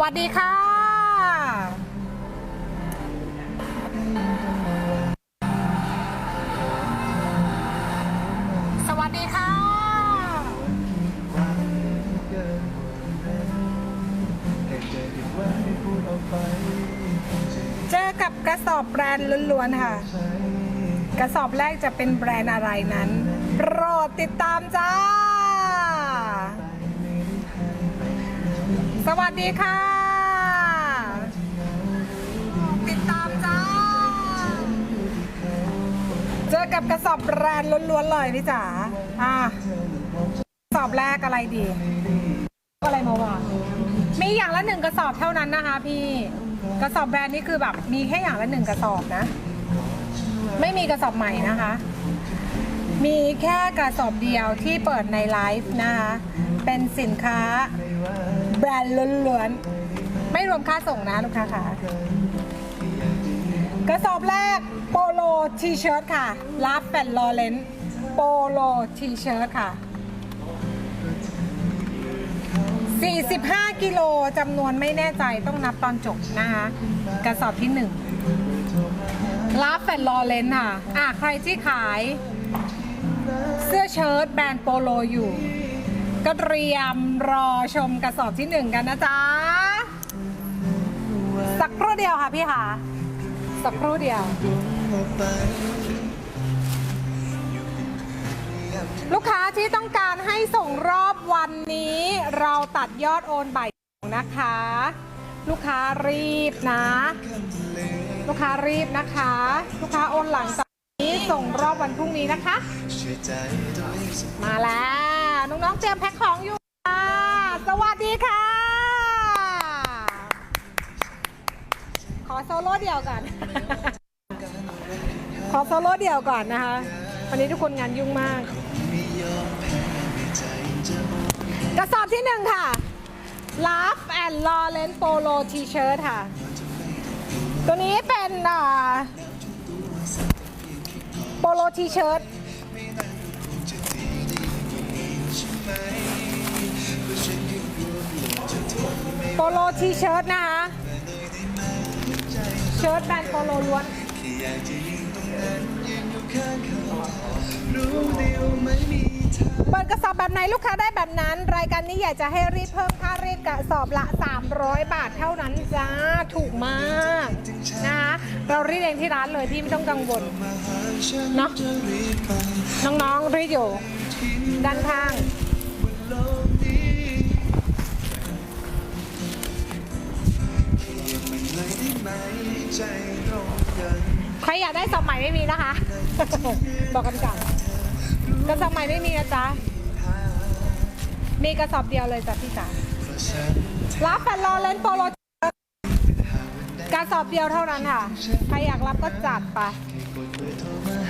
วัสดีค่ะ สวัสดีค่ะ เจอกับกระสอบแบรนด์ล้วนๆค่ะ กระสอบแรกจะเป็นแบรนด์อะไรนั้น โปรดติดตามจ้า สวัสดีค่ะ ติดตามจ้า เจอกับกระสอบแบรนด์ล้วนๆเลยพี่จ๋าอะกระสอบแรกอะไรดี อะไรมาวะมีอย่างละหนึ่งกระสอบเท่านั้นนะคะ พี่กระสอบแบรนด์นี่คือแบบมีแค่อย่างละหนึ่งกระสอบนะ ไม่มีกระสอบใหม่นะคะ มีแค่กระสอบเดียวที่เปิดในไลฟ์นะคะ เป็นสินค้า แบรนด์ล้วนๆ ไม่รวมค่าส่งนะลูกค้าค่ะ กระสอบแรกโปโลทีเชิร์ตค่ะลาฟแฟนลอเรนโปโลทีเชิร์ตค่ะ 45 กิโลจำนวนไม่แน่ใจต้องนับตอนจบนะคะ กระสอบที่1ลาฟแฟนลอเรนค่ะ อะ ใครที่ขาย เสื้อเชิ้ตแบรนด์โปโลอยู่ ก็เตรียมรอชมกระสอบที่หนึ่งกันนะจ๊ะ สักครู่เดียวค่ะพี่ค่ะ สักครู่เดียว ลูกค้าที่ต้องการให้ส่งรอบวันนี้ เราตัดยอดโอนบ่ายนะคะ ลูกค้ารีบนะ ลูกค้ารีบนะคะ ลูกค้าโอนหลังจากนี้ส่งรอบวันพรุ่งนี้นะคะ มาแล้ว น้องๆเตรียมแพ็คของอยู่ค่ะสวัสดีค่ะ ขอโซโล่เดี่ยวก่อน ขอโซโล่เดี่ยวก่อนนะคะ วันนี้ทุกคนงานยุ่งมาก กระสอบที่หนึ่งค่ะ Laugh and Lawrence Polo T-shirt ค่ะ ตัวนี้เป็นอ่าโปโลทีเชิร์ต โปโลทีเชิร์ตนะคะ เชิ้ตแบรนด์โปโลล้วนเปิดกระสอบแบบไหนลูกค้าได้แบบนั้น รายการนี้อยากจะให้รีบเพิ่มค่ารีดกระสอบละ 300 บาทเท่านั้นจ้าถูกมากนะคะเรารีดเองที่ร้านเลยพี่ไม่ต้องกังวลเนาะน้องๆรีดอยู่ด้านข้าง ใครอยากได้สอบใหม่ไม่มีนะคะ บอกกันก่อนกระสอบใหม่ไม่มีนะจ๊ะ มีกระสอบเดียวเลยจ้ะพี่จ๋ารับแฟนรอเลนโปโลกระสอบเดียวเท่านั้นค่ะ ใครอยากรับก็จัดไป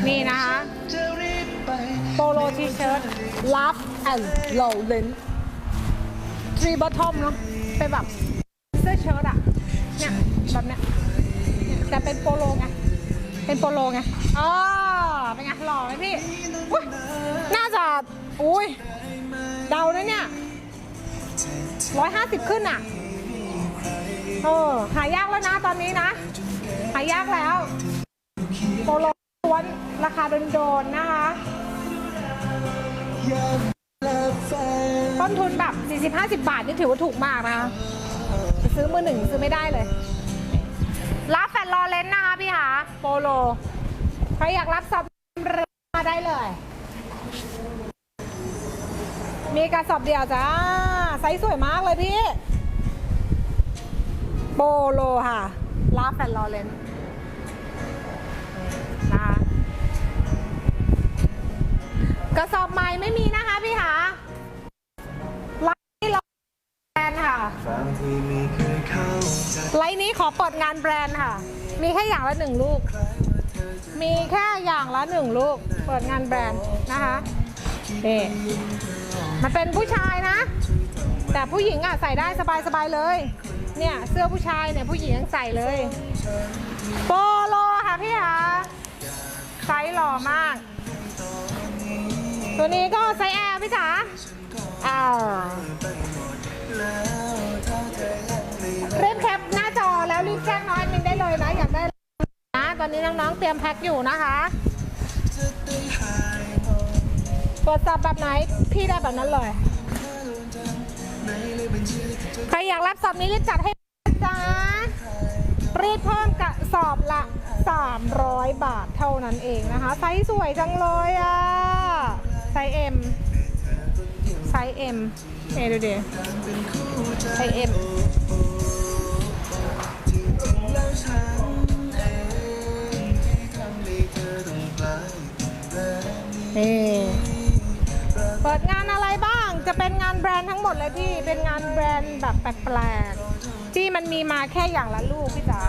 นี่นะคะโปโลทีเชิ้ตลับแอนด์โลเลนทรีบอททอมเนาะเป็นแบบเสื้อเชิ้ตอะเนี่ยแบบเนี้ย แต่เป็นโปโลไง เป็นโปโลไง อ๋อ เป็นไงหล่อไหมพี่อุ๊ยน่าจะ อุ้ย เดานะเนี่ยร้อยห้าสิบขึ้นอะ เออ หายากแล้วนะตอนนี้นะ หายากแล้ว โปโลล้วนราคาโดนๆนะคะ ต้นทุนแบบ 40-50 บาทนี่ถือว่าถูกมากนะ ซื้อมือหนึ่งซื้อไม่ได้เลย รับแฟนรอเลนนะคะพี่หาโปโล ใครอยากรับซับมาได้เลย มีกระสอบเดียวจ้า ไซส์สวยมากเลยพี่ โปโลค่ะรับแฟนรอเลนนะคะกระสอบใหม่ไม่มีนะคะพี่หา นี้ขอเปิดงานแบรนด์ค่ะ มีแค่อย่างละหนึ่งลูก มีแค่อย่างละหนึ่งลูก เปิดงานแบรนด์นะคะนี่มันเป็นผู้ชายนะ แต่ผู้หญิงอะใส่ได้สบายๆเลย เนี่ยเสื้อผู้ชายเนี่ยผู้หญิงยังใส่เลย โปโลค่ะพี่คะไซส์หล่อมาก ตัวนี้ก็ไซส์แอร์พี่จ๋าอ่า แค่น้อยมึงได้เลยนะอยากได้เลยนะตอนนี้น้องๆเตรียมแพ็คอยู่นะคะเปิดสับแบบไหนพี่ได้แบบนั้นเลยใครอยากรับสอบนี้รีบจัดให้จ้ารีดเพิ่มกระสอบละ 300 บาทเท่านั้นเองนะคะไซส์สวยจังเลยอะไซส์ M ไซส์ M เอดูดิไซส์ M นี่เปิดงานอะไรบ้าง จะเป็นงานแบรนด์ทั้งหมดเลยพี่ เป็นงานแบรนด์แบบแปลกๆที่มันมีมาแค่อย่างละลูกพี่จ๋า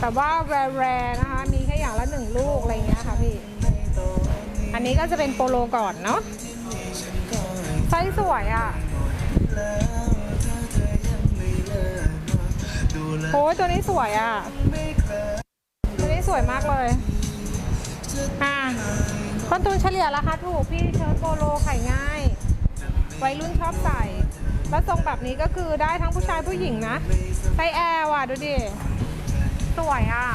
แต่ว่าแรๆนะคะ มีแค่อย่างละหนึ่งลูกอะไรเงี้ยค่ะพี่ อันนี้ก็จะเป็นโปโลก่อนเนาะไซส์สวยอะโอ้ยตัวนี้สวยอะ ตัวนี้สวยมากเลย อะ ต้นทุนเฉลี่ยราคาถูกพี่เชิ้ตโปโลขายง่าย วัยรุ่นชอบใส่ แล้วทรงแบบนี้ก็คือได้ทั้งผู้ชายผู้หญิงนะไซส์แอลอะดูดิ สวยอะ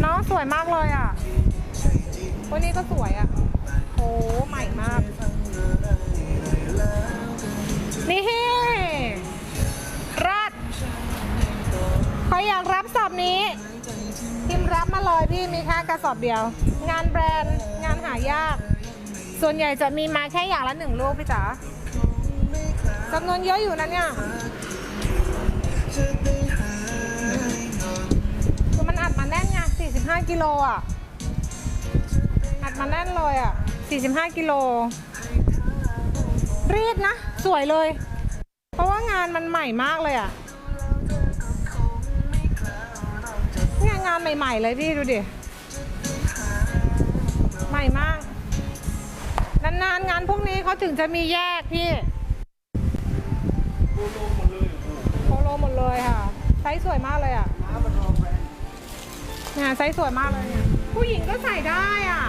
เนาะสวยมากเลยอะวันนี้ก็สวยอะโอ้ใหม่มาก นี่ รับมาเลยพี่มีแค่กระสอบเดียว งานแบรนด์งานหายาก ส่วนใหญ่จะมีมาแค่อย่างละหนึ่งลูกพี่จ๋าจำนวนเยอะอยู่นะเนี่ยคือมันอัดมาแน่นไง45 กิโลอะ อัดมาแน่นเลยอะ 45 กิโล รีดนะ สวยเลย เพราะว่างานมันใหม่มากเลยอะ ใหม่ ๆ เลยพี่ดูดิ ใหม่มาก นาน ๆ งานพวกนี้เขาถึงจะมีแยกพี่โปโลหมดเลยค่ะ ไซส์สวยมากเลยอะเนี่ยไซส์สวยมากเลยเนี่ยผู้หญิงก็ใส่ได้อะ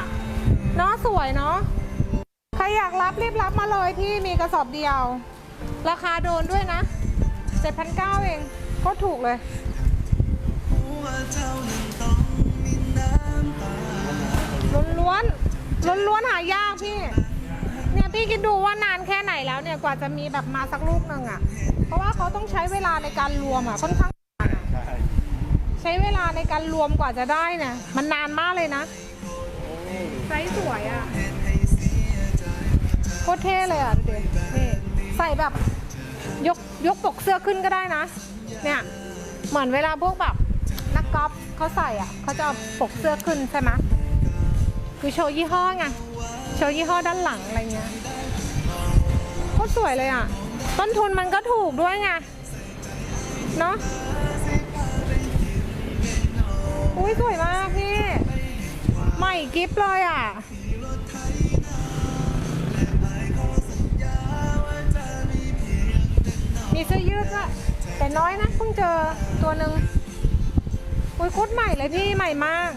เนาะสวยเนาะ ใครอยากรับรีบรับมาเลยที่มีกระสอบเดียว ราคาโดนด้วยนะ7,900เองโคตรถูกเลย ล้วนล้วนล้วนล้วนหายากพี่ เนี่ยพี่คิดดูว่านานแค่ไหนแล้วเนี่ยกว่าจะมีแบบมาสักลูกหนึ่งอะ่ะ เพราะว่าเขาต้องใช้เวลาในการรวมอะ่ะค่อนข้างใช้เวลาในการรวมกว่าจะได้เนี่ยมันนานมากเลยนะไซส์สวยอะ่ะโคตรเท่เลยอะ่ะดูดินี่ใส่แบบยกยกปกเสื้อขึ้นก็ได้นะ เนี่ย เหมือนเวลาพวกแบบ กกอฟเขาใส่อะเขาจะเอาปกเสื้อขึ้นใช่ไหมคือโชว์ยี่ห้อไงโชว์ยี่ห้อด้านหลังอะไรเงี้ยโคตรสวยเลยอะ ต้นทุนมันก็ถูกด้วยไงเนาะอุ้ยสวยมากพี่ใหม่กิฟเลยอะมีเสื้อยืดด้วยแต่น้อยนะเพิ่งเจอตัวหนึ่ง อุ้ยโคตรใหม่เลยพี่ใหม่มาก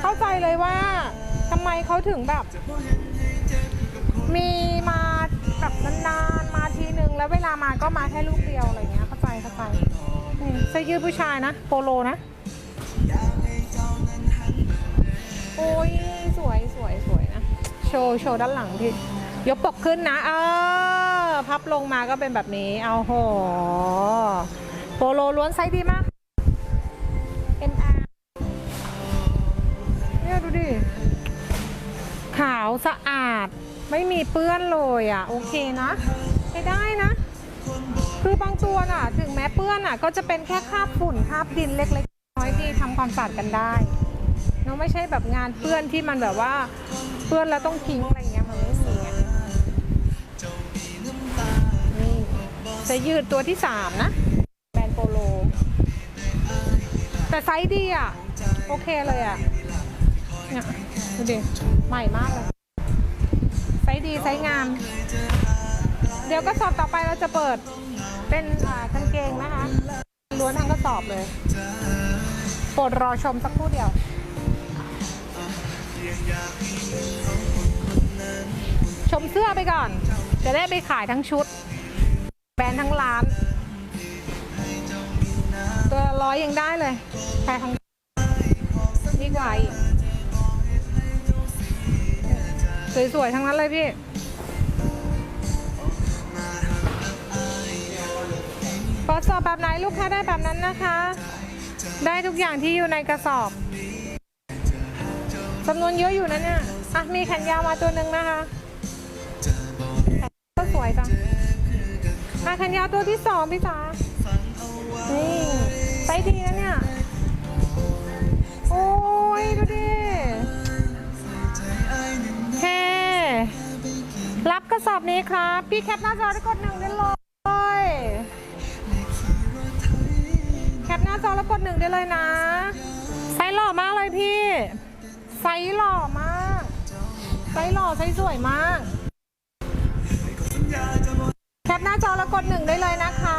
เข้าใจเลยว่าทำไมเขาถึงแบบ มีมาแบบนานๆมาทีนึง แล้วเวลามาก็มาแค่ลูกเดียวอะไรเงี้ยเข้าใจเข้าใจนี่เสื้อยืดผู้ชายนะ โปโลนะ โอ้ยสวยสวยสวยนะ โชว์โชว์ด้านหลังพี่ยกปกขึ้นนะเออพับลงมาก็เป็นแบบนี้ เอาโห โปโลล้วนไซส์ดีมาก สะอาด ไม่มีเปื้อนเลยอะ โอเคนะใช้ได้นะ คือบางตัวน่ะ ถึงแม้เปื้อนอะ ก็จะเป็นแค่คราบฝุ่นคราบดินเล็กๆน้อยที่ทำความสะอาดกันได้เนาะไม่ใช่แบบงานเปื้อนที่มันแบบว่าเปื้อนแล้วต้องทิ้งอะไรเงี้ยมันไม่มีอะนี่จะยืดตัวที่สามนะแบรนด์โปโล แต่ไซส์ดีอะ โอเคเลยอะเนี่ยดูดิใหม่มากเลย ดีไซส์งาม เดี๋ยวกระสอบต่อไปเราจะเปิดเป็นกางเกงนะคะล้วนทั้งกระสอบเลยโปรดรอชมสักครู่เดียวชมเสื้อไปก่อน จะได้ไปขายทั้งชุด แบรนด์ทั้งร้าน ตัวละร้อยยังได้เลยแพรทองดีกว่าอีก สวยๆ ทั้งนั้นเลยพี่กระสอบแบบไหนลูกค้าได้แบบนั้นนะคะ ได้ทุกอย่างที่อยู่ในกระสอบจำนวนเยอะอยู่นะเนี่ยอะมีแขนยาวมาตัวหนึ่งนะคะก็สวยจังอะแขนยาวตัวที่สองพี่จ๋านี่ไซส์ดีนะเนี่ย โอ้ย ดูดิ ระสอบนี้ครับ พี่แคปหน้าจอได้วกดหนึ่งได้เลยแคปหน้าจอแล้วกดหนึ่งได้เลยนะไซส์หล่อมากเลยพี่ไซส์หล่อมากไซส์หล่อไซส์สวยมาก แคปหน้าจอแล้วกดหนึ่งได้เลยนะคะ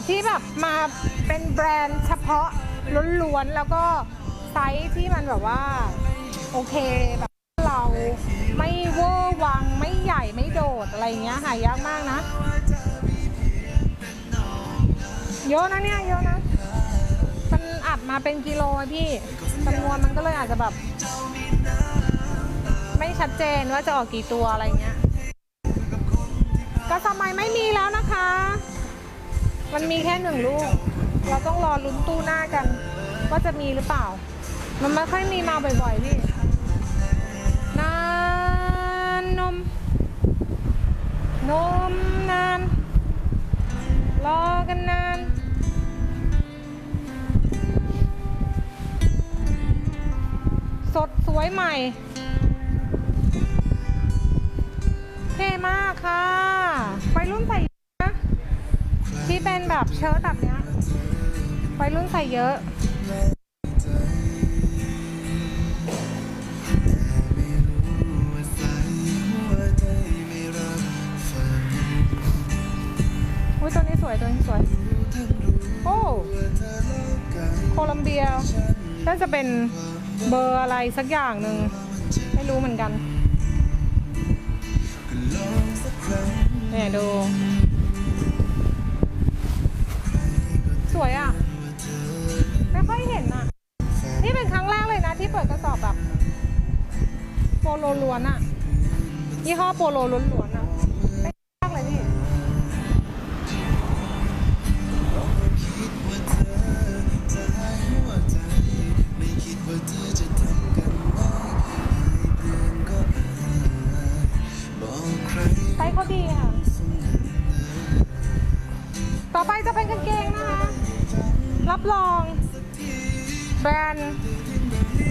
อบที่แบบมาเป็นแบรนด์เฉพาะล้วนๆ แล้วก็ไซส์ที่มันแบบว่า โอเคแบบเราไม่เวอร์วังไม่ใหญ่ไม่โดดอะไรเงี้ยหายากมากนะ เยอะนะเนี่ยเยอะนะ มันอัดมาเป็นกิโลพี่จำนวนมันก็เลยอาจจะแบบ ไม่ชัดเจนว่าจะออกกี่ตัวอะไรเงี้ยกระสอบใหม่ไม่มีแล้วนะคะ มันมีแค่หนึ่งลูก เราต้องรอลุ้นตู้หน้ากัน ว่าจะมีหรือเปล่า มันไม่ค่อยมีมาบ่อยๆพี่นานนม นมนาน รอกันนานสดสวยใหม่ ที่เป็นแบบเชิ้ตแบบเนี้ยวัยรุ่นใส่เยอะอุ้ยตัวนี้สวยตัวนี้สวย โอ้โคลัมเบียน่าจะเป็นเบอร์อะไรสักอย่างหนึ่งไม่รู้เหมือนกันเนี่ยดู ยี่ห้อโปโลล้วนๆอะไม่ยากเลยพี่ไซส์เขาดีค่ะ ต่อไปจะเป็นกางเกงนะคะ รับรอง แบรนด์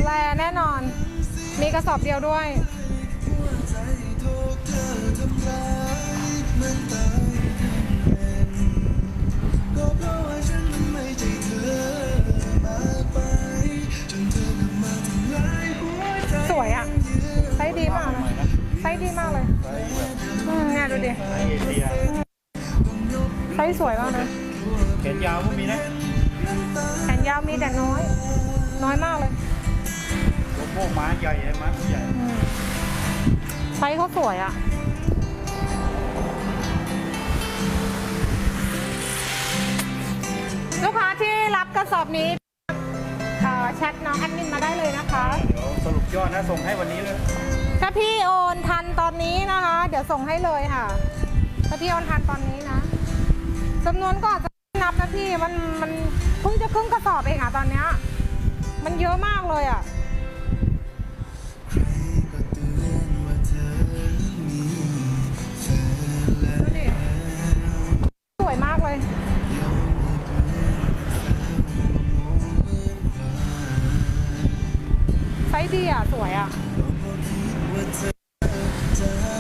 แลแน่นอน มีกระสอบเดียวด้วย สวยอะไซส์ดีมากเลยไซส์ดีมากเลยอืมเนี่ยดูดิไอเอเชียไซส์สวยมากเลยแขนยาวก็มีนะแขนยาวมีแต่น้อย น้อยมากเลยโลโก้ม้าใหญ่เลยม้าตัวใหญ่ อืม ไซส์เขาสวยอะลูกค้าที่รับกระสอบนี้เอ่อแชทน้องแอดมินมาได้เลยนะคะ เดี๋ยวสรุปยอดนะส่งให้วันนี้เลย ถ้าพี่โอนทันตอนนี้นะคะ เดี๋ยวส่งให้เลยค่ะ ถ้าพี่โอนทันตอนนี้นะจำนวนก็อาจจะไม่นับนะพี่มันมันเพิ่งจะครึ่งกระสอบเองอะตอนเนี้ยมันเยอะมากเลยอะ ไซส์ดีอะ สวยอะ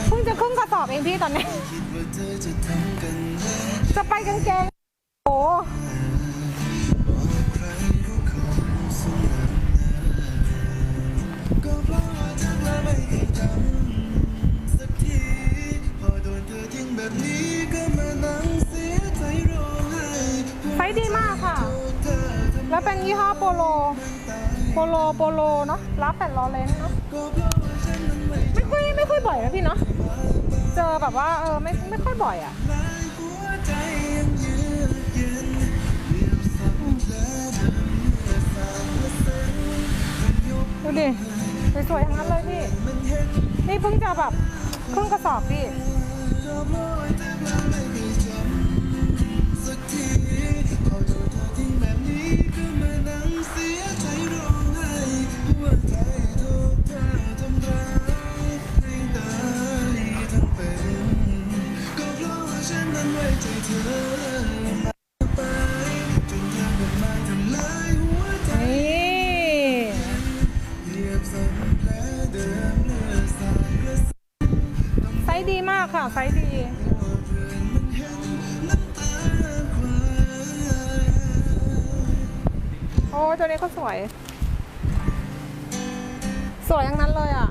เพิ่งจะครึ่งกระสอบเองพี่ตอนนี้ จะไปกางเกงโอ้ เป็นยี่ห้อโปโล โปโล โปโลเนาะรับแปดล้อเลนเนาะ ไม่ค่อยไม่ค่อยบ่อยนะพี่เนาะ เจอแบบว่าเออไม่ไม่ค่อยบ่อยอะ่ะดูดิสวยๆทั้งนั้นเลยพี่ นี่เพิ่งจะแบบครึ่งกระสอบพี่ ไซส์ดีมากค่ะ ไซส์ดีโอ้ตัวนี้ก็สวย สวยทั้งนั้นเลยอะ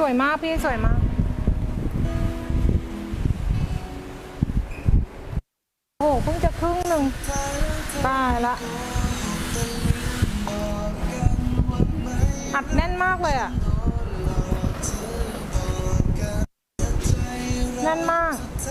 ส วยมากพี่สวยมาก โอ้เพิ่งจะครึ่งหนึ่งตายละ อัดแน่นมากเลยอะ แน่นมากส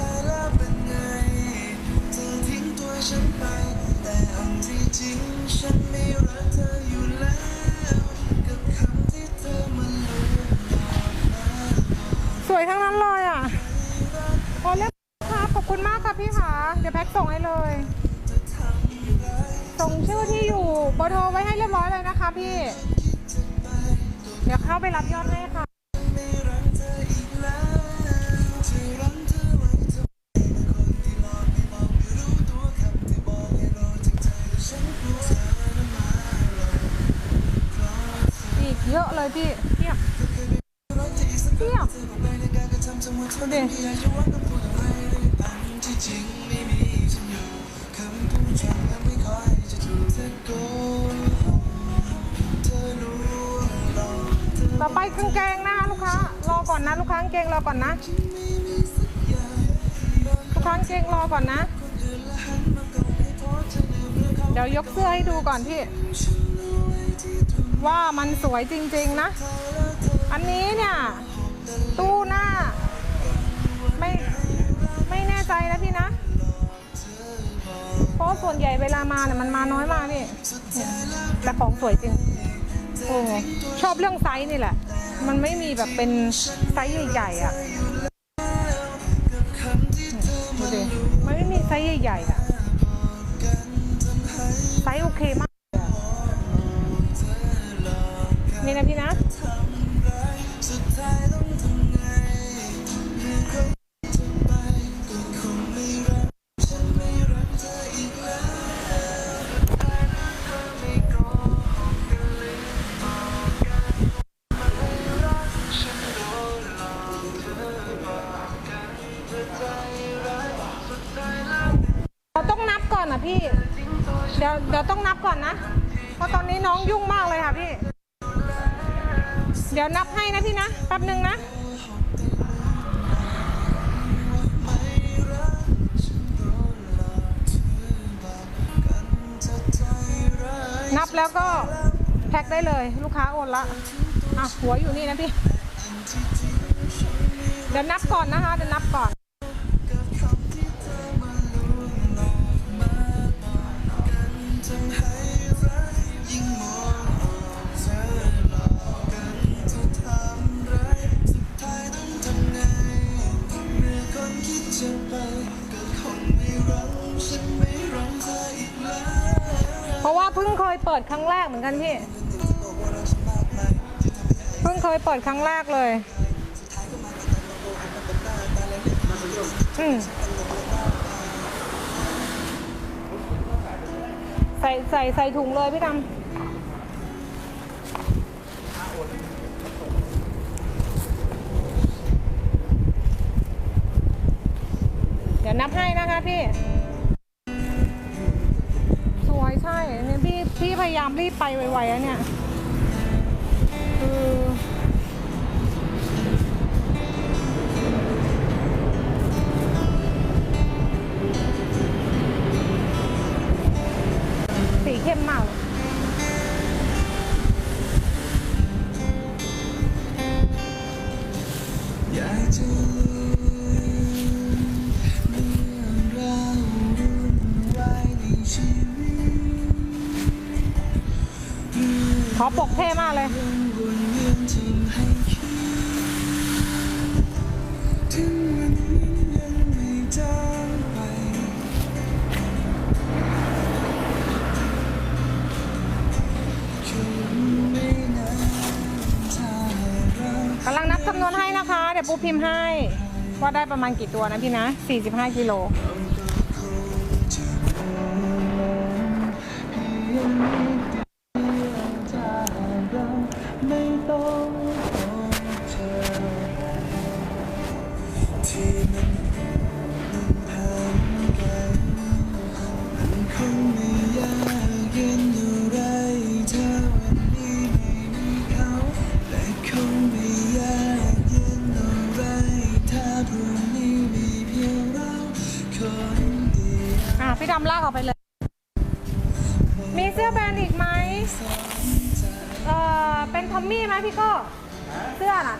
เดี๋ยวแพ็คส่งให้เลย ส่งชื่อที่อยู่เบอร์โทรไว้ให้เรียบร้อยเลยนะคะพี่ เดี๋ยวเข้าไปรับยอดให้ค่ะ อนนะลูกค้ากางเกงรอก่อนนะลูกค้ากางเกงรอก่อนนะ เดี๋ยวยกเสื้อให้ดูก่อนพี่ ว่ามันสวยจริง ๆ นะ อันนี้เนี่ย ตู้หน้า ไม่ไม่แน่ใจนะพี่นะเพราะส่วนใหญ่เวลามาเนี่ยมันมาน้อยมากพี่เนี่แต่ของสวยจริงโอ้ชอบเรื่องไซส์นี่แหละ มันไม่มีแบบเป็นไซส์ใหญ่ๆอะดูดิมันไม่มีไซส์ใหญ่ๆอะไซส์โอเคมาก ให้นะพี่นะแป๊บหนึ่งนะ นับแล้วก็แพ็คได้เลยลูกค้าโอนละอะหัวอยู่นี่นะพี่ เดี๋ยวนับก่อนนะคะเดี๋ยวนับก่อน เพิ่งเคยเปิดครั้งแรกเหมือนกันพี่ เพิ่งเคยเปิดครั้งแรกเลย อืมใส่ใส่ใส่ถุงเลยพี่ดำเดี๋ยวนับให้นะคะพี่ พี่พี่พยายามรีบไปไวๆอะเนี่ยคือสีเข้มมาก เรากำลังนับจำนวนให้นะคะ เดี๋ยวปูพิมพ์ให้ ว่าได้ประมาณกี่ตัวนะพี่นะ 45กิโลำลากออกไปเลย มีเสื้อแบรนด์อีกไหมเออเป็นทอมมี่ไหมพี่โก้เสื้อน่ะ